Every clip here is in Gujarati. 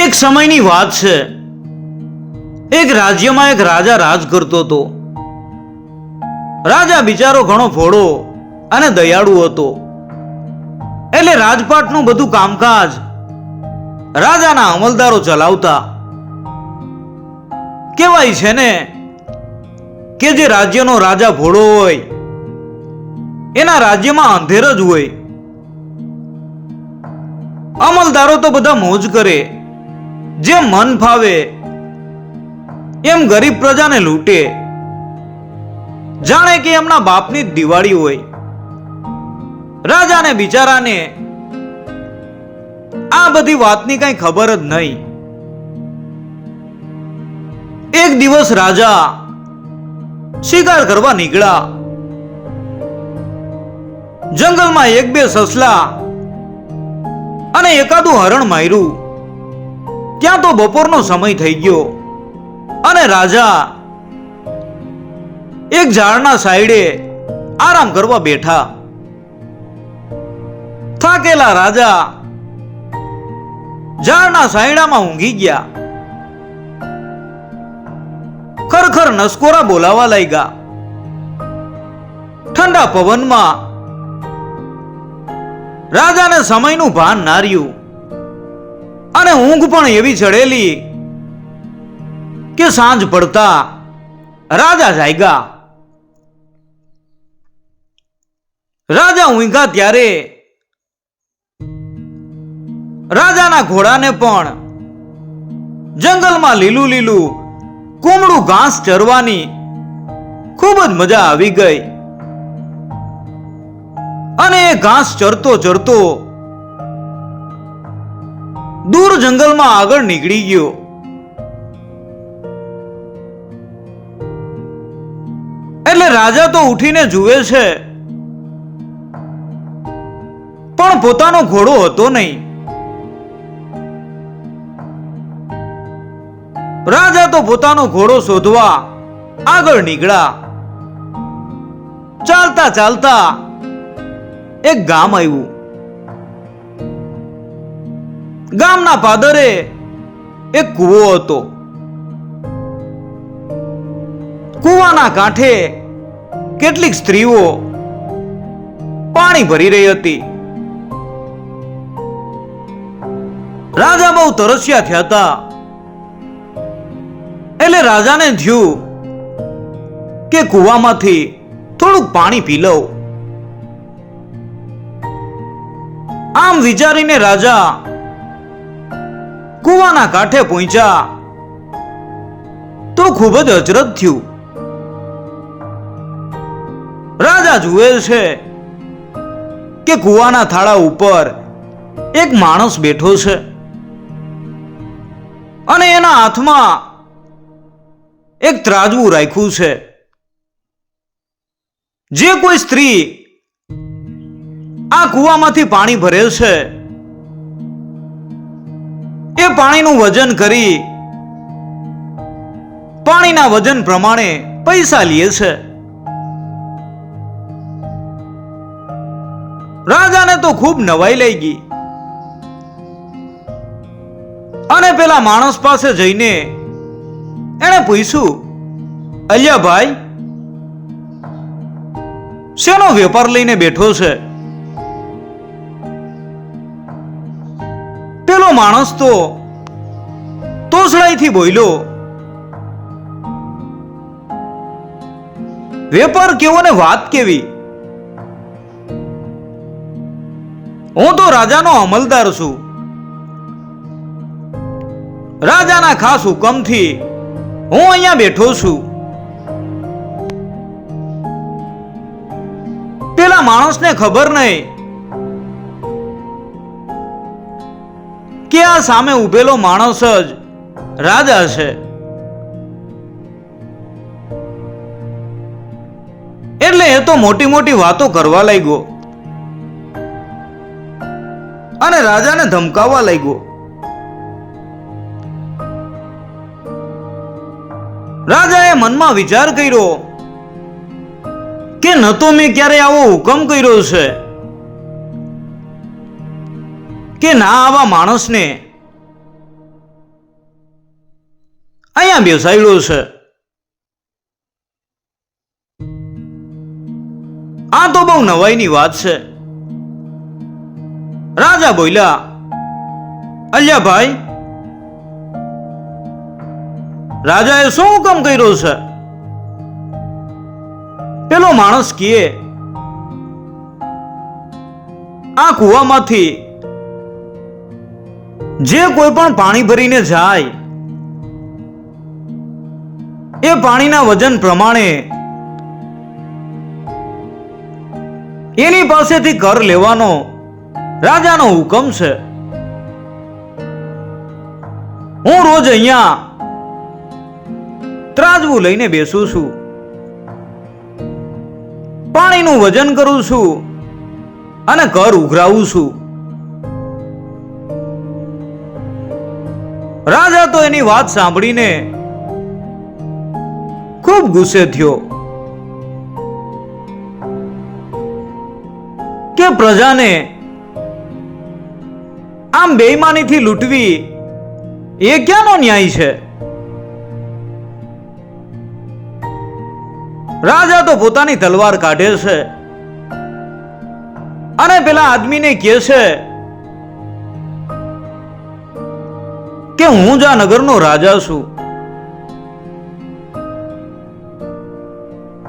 એક સમયની વાત છે. એક રાજ્યમાં એક રાજા રાજ કરતો હતો. રાજા બિચારો ઘણો ભોળો અને દયાળુ હતો. એટલે રાજપાટનું બધું કામકાજ રાજાના અમલદારો ચલાવતા. કેવાય છે ને કે જે રાજ્યનો રાજા ભોળો હોય, એના રાજ્યમાં અંધેર જ હોય. અમલદારો તો બધા મોજ કરે. જેમ મન ફાવે, એમ ગરીબ પ્રજાને લૂંટે. જાણે કે એમના બાપની જ દિવાળી હોય. રાજાને, બિચારાને આ બધી વાતની કઈ ખબર જ નહીં. એક દિવસ રાજા શિકાર કરવા નીકળ્યા. જંગલમાં એક બે સસલા અને એકાદું હરણ માર્યું. ત્યાં તો બપોરનો સમય થઈ ગયો. અને રાજા એક ઝાડના સાઈડે આરામ કરવા બેઠા. થાકેલા રાજા ઝાડના સાયડામાં ઊંઘી ગયા. ખરખર નસકોરા બોલાવા લાગ્યા. ઠંડા પવનમાં રાજાને સમયનું ભાન ના રહ્યું. અને ઊંઘ પણ એવી ચડેલી કે સાંજ પડતા રાજા જાગ્યા રાજા ઊંઘા ત્યારે રાજાના ઘોડાને પણ જંગલમાં લીલું લીલું કુમળું ઘાસ ચરવાની ખૂબ જ મજા આવી ગઈ. અને એ ઘાસ ચરતો ચરતો દૂર જંગલમાં આગળ નીકળી ગયો. એટલે રાજા તો ઉઠીને જુએ છે. પણ પોતાનો ઘોડો હતો નહીં. રાજા તો પોતાનો ઘોડો શોધવા આગળ નીકળ્યા. ચાલતા ચાલતા એક ગામ આવ્યું. ગામના પાદરે એક કૂવો હતો. કૂવાના કાંઠે કેટલીક સ્ત્રીઓ પાણી ભરી રહી હતી. રાજા બહુ તરસ્યા થયા હતા. એટલે રાજાને થયું કે કૂવામાંથી થોડુંક પાણી પી લઉં. આમ વિચારીને રાજા કૂવાના કાંઠે પહોંચ્યા. તો ખૂબ જ અચરજ થયું. રાજા જુએ છે કે કૂવાના થાળા ઉપર એક માણસ બેઠો છે અને એના હાથમાં એક ત્રાજવું રાખ્યું છે. જે કોઈ સ્ત્રી આ કૂવામાંથી પાણી ભરે છે એ પાણીનું વજન કરી પાણીના વજન પ્રમાણે પૈસા લે છે. રાજાને તો ખૂબ નવાઈ લઈ ગઈ. અને પેલા માણસ પાસે જઈને એણે પૂછ્યું, અલ્યા ભાઈ, શેનો વેપાર લઈને બેઠો છે? પેલો માણસ તો તોસડાઈથી બોલ્યો વેપાર કેવો ને વાત કેવી? હું તો રાજાનો અમલદાર છું. રાજાના ખાસ હુકમથી હું અહીંયા બેઠો છું. પેલા માણસને ખબર નહીં કે આ સામે ઉભેલો માણસ જ રાજા છે? એટલે એ તો મોટી મોટી વાતો કરવા લાગ્યો. અને રાજાને ધમકાવવા લાગ્યો. રાજાએ મનમાં વિચાર કર્યો કે ન તો મેં ક્યારે આવો હુકમ કર્યો છે. કે ના આવા માણસને? અહીંયા બેસાડ્યો છે. આ તો બહુ નવાઈની વાત છે. રાજા બોલ્યા, અલ્યા ભાઈ, રાજાએ શું હુકમ કર્યો છે? પેલો માણસ કીએ આ કૂવામાંથી જે કોઈ પણ પાણી ભરીને જાય, એ પાણીના વજન પ્રમાણે એની પાસેથી કર લેવાનો રાજાનો હુકમ છે. હું રોજ અહીંયા ત્રાજવું લઈને બેસું છું. પાણીનું વજન કરું છું અને કર ઉઘરાવું છું. રાજા તો એની વાત સાંભળીને ખૂબ ગુસ્સે થયો કે પ્રજાને આમ બેઈમાનીથી લૂંટવી એ ક્યાંનો ન્યાય છે? રાજા તો પોતાની તલવાર કાઢે છે અને પેલા આદમીને કહે છે કે હું જ આ નગરનો રાજા છું?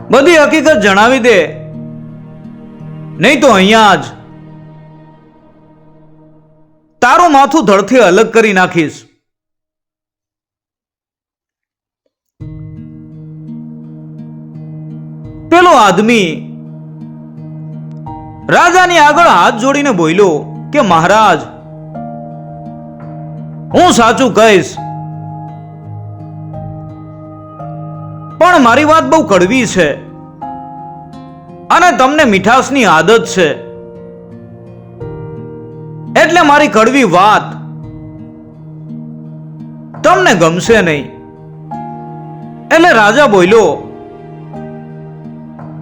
બધી હકીકત જણાવી દે. નહીં તો અહીંયા જ. તારું માથું ધડથી અલગ કરી નાખીશ. પેલો આદમી રાજાની આગળ હાથ જોડીને બોલ્યો કે મહારાજ હું સાચું કહીશ. પણ મારી વાત બહુ કડવી છે. અને તમને મીઠાશની આદત છે. એટલે મારી કડવી વાત તમને ગમશે નહીં. એટલે રાજા બોલ્યો,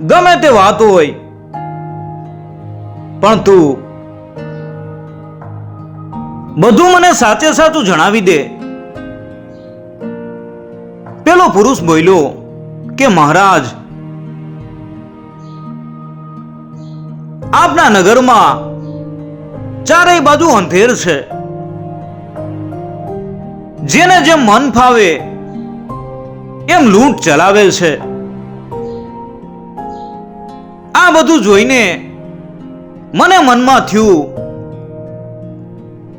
ગમે તે વાત હોય, પણ તું બધું મને સાચે સાચું જણાવી દે. પેલો પુરુષ બોલ્યો કે, મહારાજ, આપના નગરમાં ચારેય બાજુ અંધેર છે. જેને જેમ મન ફાવે, એમ લૂંટ ચલાવે છે. આ બધું જોઈને મને મનમાં થયું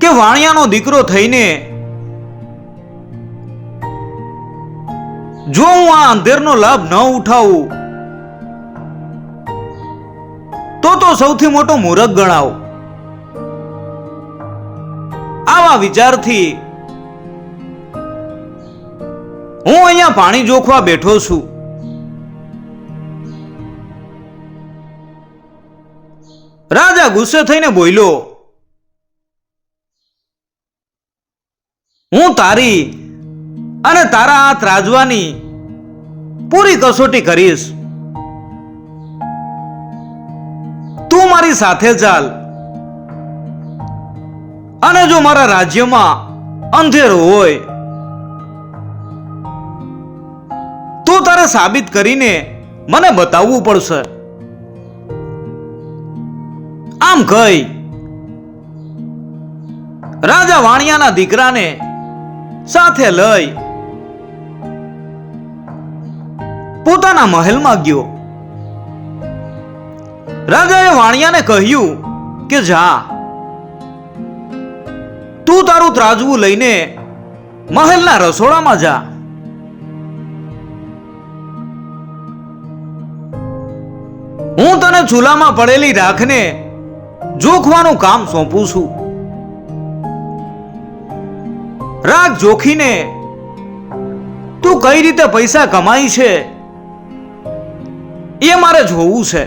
કે વાણિયાનો દીકરો થઈને જો હું આ અંધેરનો લાભ ન ઉઠાવું, તો તો સૌથી મોટો મૂરખ ગણાવ. આવા વિચારથી હું અહીંયા પાણી જોખવા બેઠો છું. રાજા ગુસ્સે થઈને બોલ્યો હું તારી અને તારા હાથ રાજવાની પૂરી કસોટી કરીશ. તું મારી સાથે ચાલ. અને જો મારા રાજ્યમાં અંધેરો હોય, તો તારે સાબિત કરીને મને બતાવવું પડશે. આમ કહી, રાજા વાણિયાના દીકરાને સાથે લઈ પોતાના મહેલમાં ગયો. રાજાએ વાણિયાને કહ્યું કે, જા, તું તારું ત્રાજવું લઈને મહેલના રસોડામાં જા. હું તને ચૂલામાં પડેલી રાખને જોખવાનું કામ સોંપું છું. રાખ જોખીને તું કઈ રીતે પૈસા કમાઈ છે? એ મારે જોવું છે.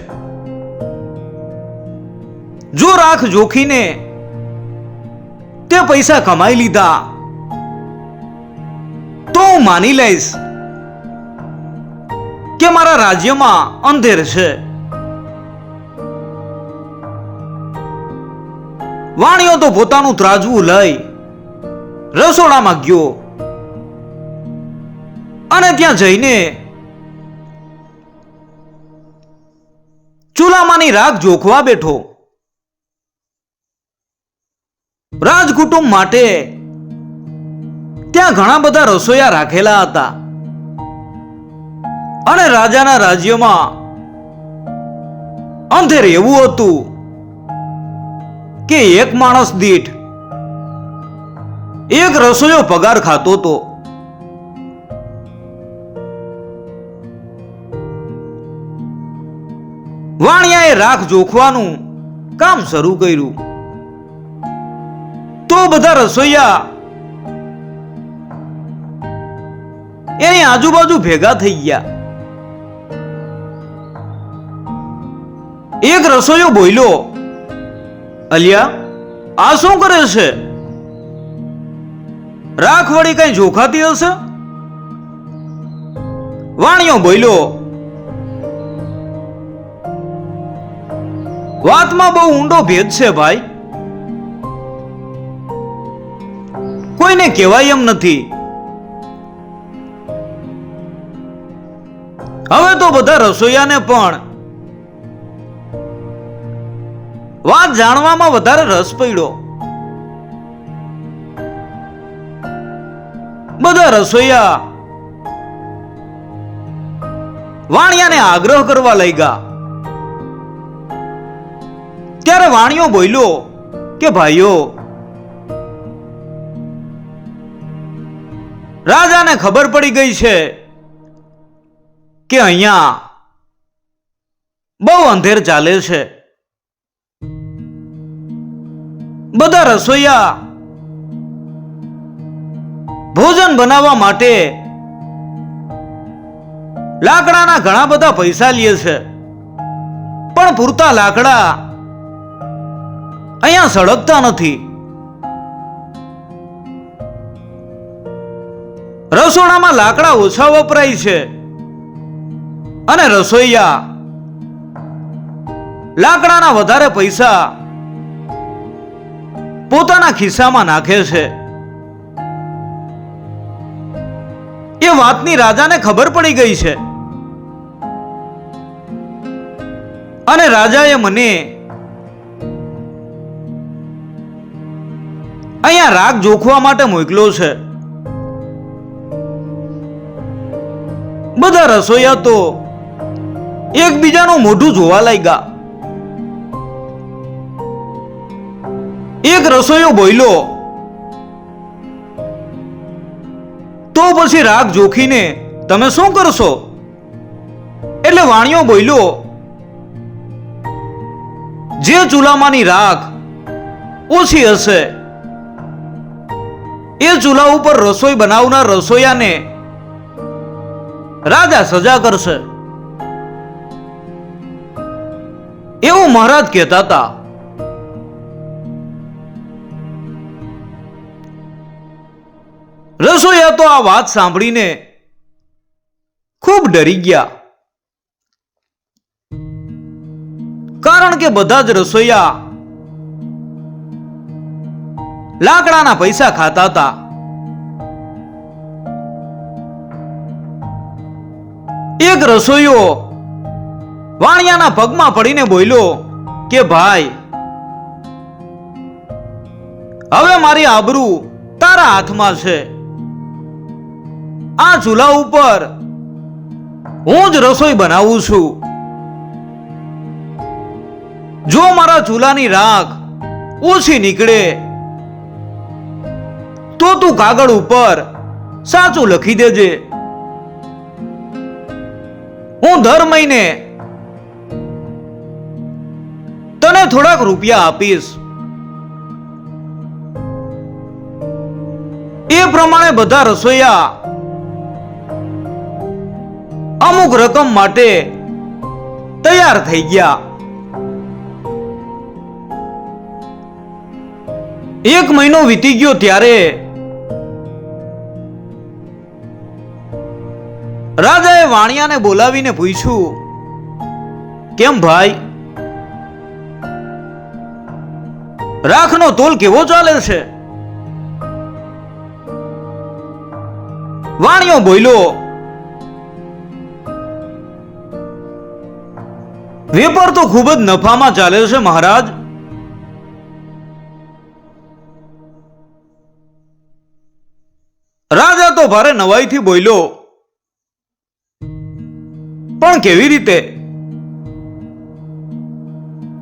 જો રાખ જોખીને તે પૈસા કમાઈ લીધા, તો હું માની લઈશ કે મારા રાજ્યમાં અંધેર છે. વાણીઓ તો પોતાનું ત્રાજવું લઈ રસોડામાં ગયો. અને ત્યાં જઈને ચૂલામાંની રાખ જોખવા બેઠો. રાજકુટુંબ માટે ત્યાં ઘણા બધા રસોઈયા રાખેલા હતા. અને રાજાના રાજ્યમાં અંધેર એવું હતું કે એક માણસ દીઠ એક રસોઈયો પગાર ખાતો હતો વાણિયાએ રાખ જોખવાનું કામ શરૂ કર્યું. તો બધા રસોઈયા એની આજુબાજુ ભેગા થઈ ગયા. એક રસોઈયો બોલ્યો અલિયા, આ શું કરે છે? રાખ વળી કઈ જોખાતી હશે? વાણિયો બોલ્યો, વાતમાં બહુ ઊંડો ભેદ છે ભાઈ. કોઈને કહેવાય એમ નથી. હવે તો બધા રસોઈયાને પણ વાત જાણવામાં વધારે રસ પડ્યો. બધા રસોઈયા વાણિયાને આગ્રહ કરવા લાગ્યા. ત્યારે વાણિયો બોલ્યો કે, ભાઈઓ, રાજાને ખબર પડી ગઈ છે કે અહીંયા બહુ અંધેર ચાલે છે. બધા રસોઈયા ભોજન બનાવવા માટે લાકડાના ઘણા બધા પૈસા લે છે. પણ પૂરતા લાકડા અહીંયા સળગતા નથી. રસોડામાં લાકડા ઓછા વપરાય છે. અને રસોઈયા લાકડાના વધારે પૈસા પોતાના ખિસ્સામાં નાખે છે. એ વાતની રાજાને ખબર પડી ગઈ છે. અને રાજાએ મને અહીંયા રાગ જોખવા માટે મોકલ્યો છે. બધા રસોઈયા તો એકબીજાનું મોઢું જોવા લાગ્યા. એક રસોઈયો બોલ્યો તો પછી રાગ જોખીને તમે શું કરશો? એટલે વાણિયો બોલ્યો, જે ચૂલામાંની રાખ ઓછી હશે, એ ચૂલા ઉપર રસોઈ બનાવનાર રસોઈયાને રાજા સજા કરશે. એવું મહારાજ કહેતા હતા. રસોઈયા તો આ વાત સાંભળીને ખૂબ ડરી ગયા. કારણ કે બધા જ રસોઈયા લાકડાના પૈસા ખાતા હતા. એક રસોઈયો વાણિયાના પગમાં પડીને બોલ્યો કે, ભાઈ, હવે મારી આબરૂ તારા હાથમાં છે. આ ચૂલા ઉપર હું જ રસોઈ બનાવું છું. જો મારા ચૂલાની રાખ ઓછી નીકળે, તો તું કાગળ ઉપર સાચું લખી દેજે. હું દર મહિને તને થોડાક રૂપિયા આપીશ. એ પ્રમાણે બધા રસોઈયા અમુક રકમ માટે તૈયાર થઈ ગયા. એક મહિનો વીતી ગયો ત્યારે રાજાએ વાણિયાને બોલાવીને પૂછ્યું, કેમ ભાઈ? રાખનો તોલ કેવો ચાલે છે? વાણિયો બોલ્યો વેપાર તો ખૂબ જ નફામાં ચાલે છે, મહારાજ. રાજા તો ભારે નવાઈથી બોલ્યો, પણ કેવી રીતે?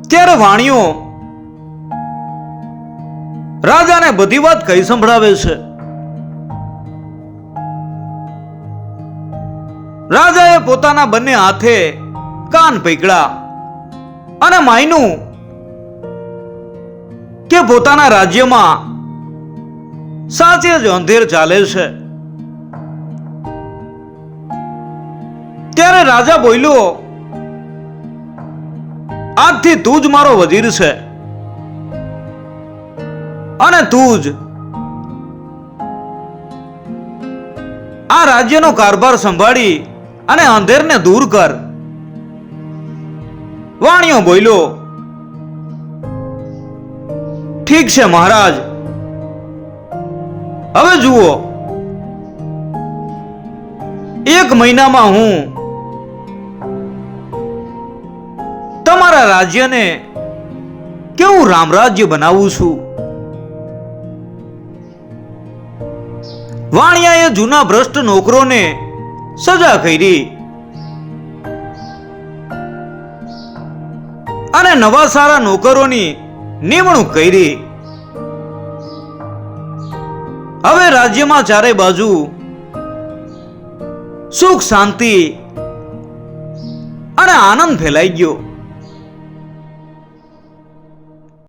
ત્યારે વાણીઓ રાજાને બધી વાત કઈ સંભળાવે છે. રાજાએ પોતાના બંને હાથે કાન પકડ્યા અને માયનું કે પોતાના રાજ્યમાં સાચે જ અંધેર ચાલે છે. ત્યારે રાજા બોલ્યો, આજથી તું જ મારો વજીર છે. અને તું જ આ રાજ્યનો કારભાર સંભાળી અને અંધેરને દૂર કર. વાણિયો બોલ્યો, ઠીક છે મહારાજ. હવે જુઓ. એક મહિનામાં હું તમારા રાજ્યને કેવું રામરાજ્ય બનાવું છું? વાણિયાએ જૂના ભ્રષ્ટ નોકરોને સજા કરી. અને નવા સારા નોકરોની નિમણૂક કરી. હવે રાજ્યમાં ચારે બાજુ સુખ, શાંતિ અને આનંદ ફેલાઈ ગયો.